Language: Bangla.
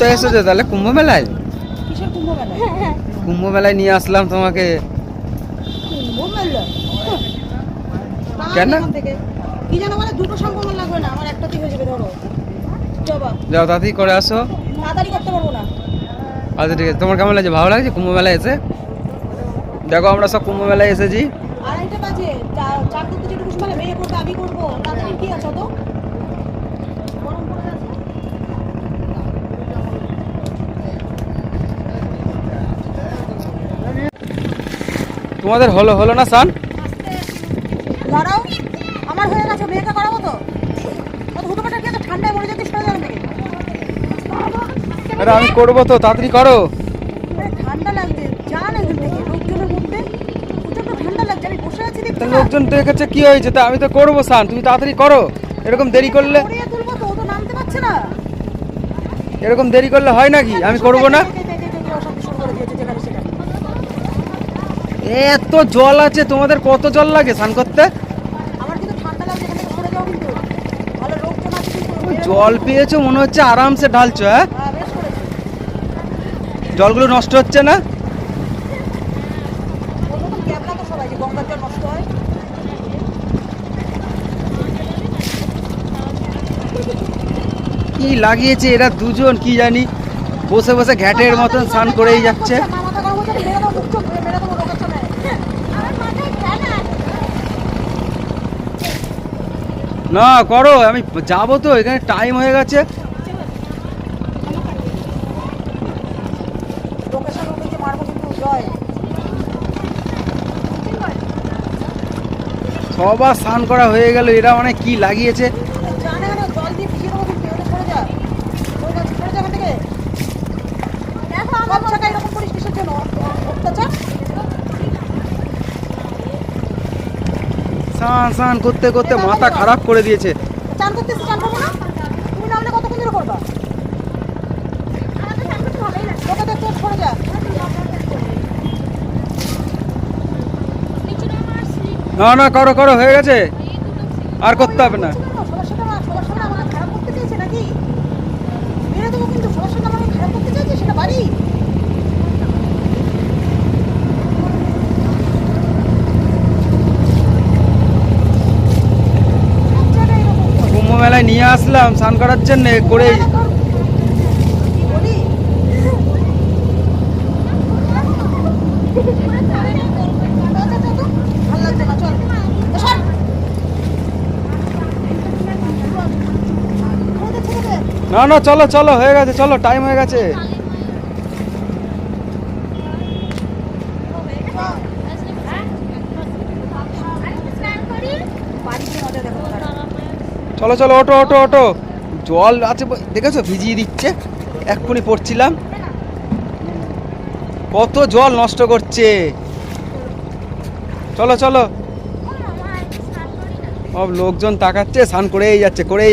তো এসেছ তাহলে? কুম্ভ মেলায় কুম্ভ মেলায় নিয়ে আসলাম তোমাকে। কুম্ভ কেন? কি জানো মানে দুটো সম্পূর্ণ লাগবে না। আমার একটাতেই হয়ে যাবে ধরো। যাও তাড়াতাড়ি করে আসো। তাড়াতাড়ি করতে পারব না। আচ্ছা ঠিক আছে। তোমার কেমন লাগছে? ভালো লাগছে কুম্ভ মেলায় এসে? দেখো আমরা সব কুম্ভ মেলায় এসেছি। আড়াইটা বাজে। চা- চার করতে যেটুকু সময় মেয়ে করবে আমি করব। তাড়াতাড়ি কি আছে তো গরম করে আছে তোমাদের হলো হলো না সান দাঁড়াও। আমার হয়ে গেছে মেয়েকে করাবো তো। কত হুটোপাটা তো ঠান্ডায় মরে যেতে সরে যাবে আরে আমি করব তো তাড়াতাড়ি করো। ঠান্ডা লাগছে। জান এখান থেকে লোকজনের মধ্যে প্রচণ্ড ঠান্ডা লাগছে। আমি বসে আছি দেখতে। লোকজন দেখেছে কি হয়েছে? তা আমি তো করব সান তুমি তাড়াতাড়ি করো। এরকম দেরি করলে পরিয়ে তো ও তো নামতে পারছে এরকম দেরি করলে হয় নাকি? আমি করব না? এত জল আছে তোমাদের কত জল লাগে স্নান করতে। জল পেয়েছ মনে হচ্ছে আরামসে ঢালছো হ্যাঁ? হ্যাঁ জলগুলো নষ্ট হচ্ছে না? কি লাগিয়েছে এরা দুজন কি জানি? বসে বসে ঘ্যাটের মতন স্নান করেই যাচ্ছে মা মাথা গরম হচ্ছে মেরে দাও মুখ চোখ মেরে দেবো লোকের সামনে আমার মাথায় ঠান্ডা না করো আমি যাব তো এখানে টাইম হয়ে গেছে। সবার স্নান করা হয়ে গেল এরা অনেক কি লাগিয়েছে জানে না জল দিয়ে ভিজিয়ে দেবো কিন্তু এগুলো সরে যা সরে যা সরে যা এখান থেকে দেখো আমার ছাকা এরকম করিস কিসের জন্য অত্যাচার স্নান স্নান করতে করতে মাথা খারাপ করে দিয়েছে। চান করতেছি চান করব না? তুমি নামলে কতক্ষণ ধরে করবা? তোকে দেখতে সরে যা না না করো করো হয়ে গেছে। আর করতে হবে না। সবার সাথে আমার- খারাপ করতে চাইছে নাকি? কিন্তু সবার সামনে আমাকে খারাপ করতে চাইছে সেটা বাড়ি সব জায়গায় এরকম করে। কুম্ভ মেলায় নিয়ে আসলাম স্নান করার জন্যে করে কি বলি? চল, চল, চল, চল। ভালো লাগছে না, চল। এ, সর। ছেড়ে দে, ছেড়ে দে। না না চলো চলো হয়ে গেছে চলো টাইম হয়ে গেছে চলো চলো ওটো ওটো ওটো জল আছে দেখেছ? ভিজিয়ে দিচ্ছে। এক্ষুনি পড়ছিলাম। কত জল নষ্ট করছে। চলো চলো। সব লোকজন তাকাচ্ছে, স্নান করেই যাচ্ছে, করেই